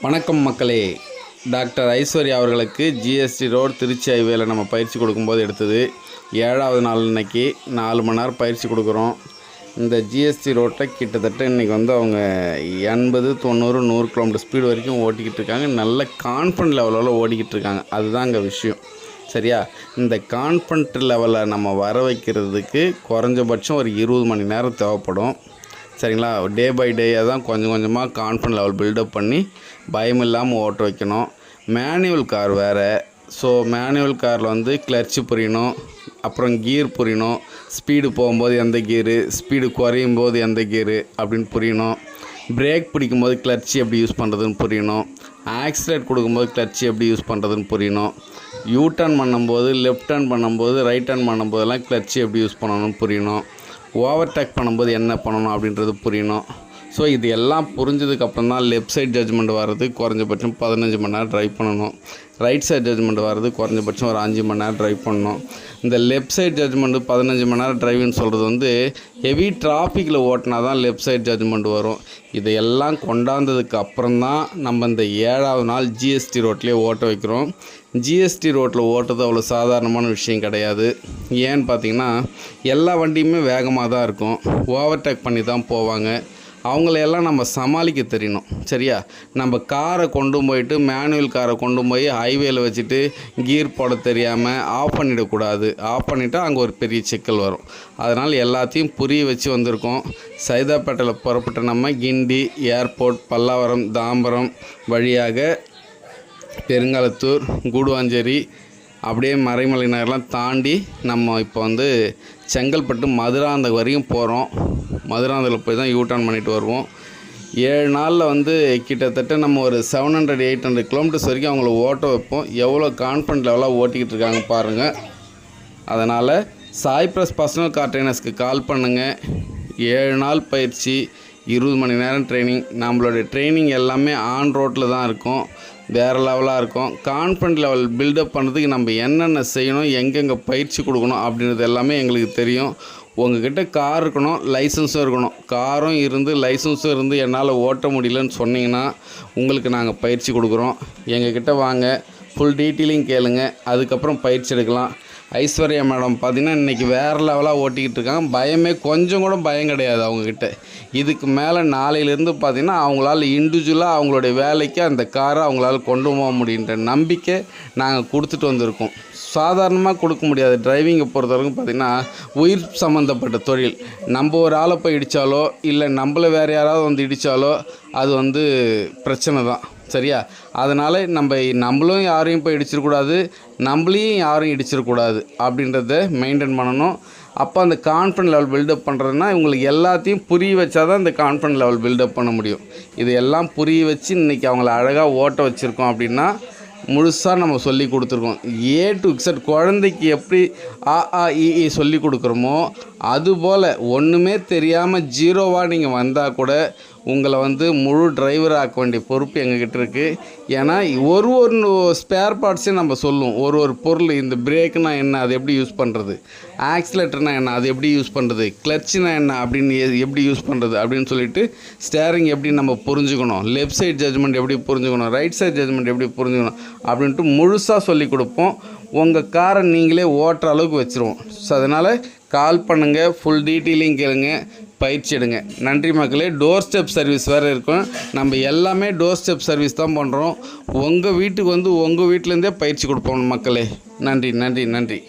வணக்கம் மக்களே. டாக்டர் ஐஸ்வர்யா அவர்களுக்கு ஜிஎஸ்டி ரோடு திருச்சி ஹைவேல நம்ம பயிற்சி கொடுக்கும்போது எடுத்தது. ஏழாவது நாள் இன்றைக்கி நாலு மணி நேரம் பயிற்சி கொடுக்குறோம். இந்த ஜிஎஸ்டி ரோட்டை கிட்டத்தட்ட இன்றைக்கி வந்து அவங்க எண்பது தொண்ணூறு நூறு கிலோமீட்டர் ஸ்பீடு வரைக்கும் ஓட்டிக்கிட்டு இருக்காங்க. நல்ல கான்ஃபிடன்ட் லெவலில் ஓடிக்கிட்டு இருக்காங்க. அதுதான் அங்கே விஷயம். சரியா? இந்த கான்ஃபிடன்ட் லெவலில் நம்ம வர வைக்கிறதுக்கு குறைஞ்சபட்சம் ஒரு இருபது மணி நேரம் தேவைப்படும். சரிங்களா? டே பை டே தான் கொஞ்சம் கொஞ்சமாக கான்ஃபிடன்ட் லெவல் பில்டப் பண்ணி பயம் இல்லாமல் ஓட்ட வைக்கணும். மேனுவல் கார் வேறு. ஸோ மேனுவல் காரில் வந்து கிளர்ச்சி புரியணும். அப்புறம் கீர் புரியணும். ஸ்பீடு போகும்போது எந்த கீரு ஸ்பீடு குறையும் போது எந்த கீரு அப்படின்னு புரியணும். பிரேக் பிடிக்கும்போது கிளர்ச்சி எப்படி யூஸ் பண்ணுறதுன்னு புரியணும். ஆக்சிலேட் கொடுக்கும்போது கிளர்ச்சி எப்படி யூஸ் பண்ணுறதுன்னு புரியணும். யூ டர்ன் பண்ணும்போது லெஃப்ட் டர்ன் பண்ணும்போது ரைட் டர்ன் பண்ணும்போதெல்லாம் கிளர்ச்சி எப்படி யூஸ் பண்ணணும்னு புரியணும். ஓவர்டேக் பண்ணும்போது என்ன பண்ணணும் அப்படின்றது புரியணும். ஸோ இது எல்லாம் புரிஞ்சதுக்கப்புறம் தான் லெஃப்ட் சைட் ஜட்ஜ்மெண்ட் வர்றது குறைஞ்சபட்சம் பதினஞ்சு மணி நேரம் ட்ரைவ் பண்ணணும். ரைட் சைட் ஜட்ஜ்மெண்ட் வர்றது குறைஞ்சபட்சம் ஒரு அஞ்சு மணி நேரம் ட்ரைவ் பண்ணணும். இந்த லெஃப்ட் சைட் ஜட்ஜ்மெண்ட்டு பதினஞ்சு மணி நேரம் ட்ரைவ்னு சொல்கிறது வந்து ஹெவி டிராஃபிக்கில் ஓட்டினா தான் லெஃப்ட் சைட் ஜட்ஜ்மெண்ட் வரும். இதையெல்லாம் கொண்டாந்ததுக்கு அப்புறம் தான் நம்ம இந்த ஏழாவது நாள் ஜிஎஸ்டி ரோட்லேயே ஓட்ட வைக்கிறோம். ஜிஎஸ்டி ரோட்டில் ஓட்டுறது அவ்வளோ சாதாரணமான விஷயம் கிடையாது. ஏன்னு பார்த்தீங்கன்னா எல்லா வண்டியுமே வேகமாக தான் இருக்கும். ஓவர்டேக் பண்ணி தான் போவாங்க. அவங்களையெல்லாம் நம்ம சமாளிக்க தெரியணும் சரியா? நம்ம காரை கொண்டு போயிட்டு மேனுவல் காரை கொண்டு போய் ஹைவேல வச்சுட்டு கீர் போட தெரியாமல் ஆஃப் பண்ணிடக்கூடாது. ஆஃப் பண்ணிவிட்டால் அங்கே ஒரு பெரிய சிக்கல் வரும். அதனால் எல்லாத்தையும் புரிய வச்சு வந்திருக்கோம். சைதாப்பேட்டையில் புறப்பட்ட நம்ம கிண்டி ஏர்போர்ட் பல்லாவரம் தாம்பரம் வழியாக பெருங்காலத்தூர் கூடுவாஞ்சேரி அப்படியே மறைமலை நகர்லாம் தாண்டி நம்ம இப்போ வந்து செங்கல்பட்டு மதுராந்தகம் வரையும் போகிறோம். மதுராந்தகில் போய் தான் யூ டர்ன் பண்ணிட்டு வருவோம். ஏழு நாளில் வந்து கிட்டத்தட்ட நம்ம ஒரு seven hundred eight hundred kilometres வரைக்கும் அவங்கள ஓட்ட வைப்போம். எவ்வளோ கான்ஃபிடன்ட் லெவலாக ஓட்டிக்கிட்டு இருக்காங்க பாருங்கள் அதனால் சாய்ப்ரஸ் பர்சனல் கார் ட்ரைனர்ஸ்க்கு கால் பண்ணுங்கள் ஏழு நாள் பயிற்சி இருபது மணி நேரம் ட்ரைனிங் நம்மளுடைய ட்ரைனிங் எல்லாமே ஆன் ரோட்டில் தான் இருக்கும். வேறு லெவலாக இருக்கும். கான்ஃபிடன்ட் லெவல் பில்டப் பண்ணுறதுக்கு நம்ம என்னென்ன செய்யணும் எங்கெங்கே பயிற்சி கொடுக்கணும் அப்படின்றது எல்லாமே எங்களுக்கு தெரியும். உங்ககிட்ட கார் இருக்கணும் லைசன்ஸும் இருக்கணும். காரும் இருந்து லைசன்ஸும் இருந்து என்னால் ஓட்ட முடியலன்னு சொன்னீங்கன்னா உங்களுக்கு நாங்கள் பயிற்சி கொடுக்குறோம். எங்ககிட்ட வாங்க ஃபுல் டீட்டெயிலிங் கேளுங்க அதுக்கப்புறம் பயிற்சி எடுக்கலாம். ஐஸ்வர்யா மேடம் பார்த்தீங்கன்னா இன்றைக்கி வேறு லெவலாக ஓட்டிக்கிட்டு இருக்காங்க. பயமே கொஞ்சம் கூட பயம் கிடையாது அவங்கக்கிட்ட இதுக்கு மேலே நாளையிலேருந்து பார்த்திங்கன்னா அவங்களால இண்டிவிஜுவலாக அவங்களுடைய வேலைக்கு அந்த காரை அவங்களால கொண்டு போக முடியுன்ற நம்பிக்கை நாங்கள் கொடுத்துட்டு வந்திருக்கோம். சாதாரணமாக கொடுக்க முடியாது. டிரைவிங்கை பொறுத்தவரைக்கும் பார்த்திங்கன்னா உயிர் சம்மந்தப்பட்ட தொழில். நம்ம ஒரு ஆளை போய் இடித்தாலோ இல்லை நம்மள வேறு யாராவது வந்து இடித்தாலோ அது வந்து பிரச்சனை தான். சரியா? அதனால் நம்ம நம்மளும் யாரையும் போய் இடிச்சிடக்கூடாது நம்மளையும் யாரும் இடிச்சிடக்கூடாது அப்படின்றத மெயின்டைன் பண்ணணும். அப்போ அந்த கான்ஃபிடன்ட் லெவல் பில்டப் பண்ணுறதுனா இவங்களுக்கு எல்லாத்தையும் புரிய வச்சா தான் இந்த கான்ஃபிடன்ட் லெவல் பில்டப் பண்ண முடியும். இது எல்லாம் புரிய வச்சு இன்றைக்கி அவங்கள அழகாக ஓட்ட வச்சுருக்கோம் அப்படின்னா முழுசாக நம்ம சொல்லி கொடுத்துருக்கோம். ஏ டு இக்ஸட் குழந்தைக்கு எப்படி ஆ ஆ இ சொல்லி கொடுக்குறோமோ அதுபோல் ஒன்றுமே தெரியாமல் ஜீரோவாக நீங்கள் வந்தால் கூட உங்களை வந்து முழு டிரைவர் ஆக்க வேண்டிய பொறுப்பு எங்ககிட்ட இருக்குது ஏன்னா ஒரு ஒரு ஸ்பேர் பார்ட்ஸையும் நம்ம சொல்லுவோம். ஒரு ஒரு பொருள் இந்த பிரேக்குனா என்ன அது எப்படி யூஸ் பண்ணுறது ஆக்சிலேட்டர்னா என்ன அது எப்படி யூஸ் பண்ணுறது கிளச்சுனா என்ன அப்படின்னு எப்படி யூஸ் பண்ணுறது அப்படின்னு சொல்லிட்டு ஸ்டேரிங் எப்படி நம்ம புரிஞ்சுக்கணும்? லெஃப்ட் சைட் ஜட்ஜ்மெண்ட் எப்படி புரிஞ்சுக்கணும்? ரைட் சைட் ஜட்ஜ்மெண்ட் எப்படி புரிஞ்சுக்கணும்? அப்படின்ட்டு முழுசாக சொல்லி கொடுப்போம். உங்கள் காரை நீங்களே ஓட்டுற அளவுக்கு வச்சுருவோம். ஸோ அதனால் கால் பண்ணுங்கள் ஃபுல் டீட்டெயிலிங் கேளுங்க. பயிற்சி எடுங்க. நன்றி மக்களே. டோர் ஸ்டெப் சர்வீஸ் வேறு இருக்கும். நம்ம எல்லாமே டோர் ஸ்டெப் சர்வீஸ் தான் பண்ணுறோம் உங்கள் வீட்டுக்கு வந்து உங்கள் வீட்டிலேருந்தே பயிற்சி கொடுப்போம் மக்களே. நன்றி நன்றி நன்றி.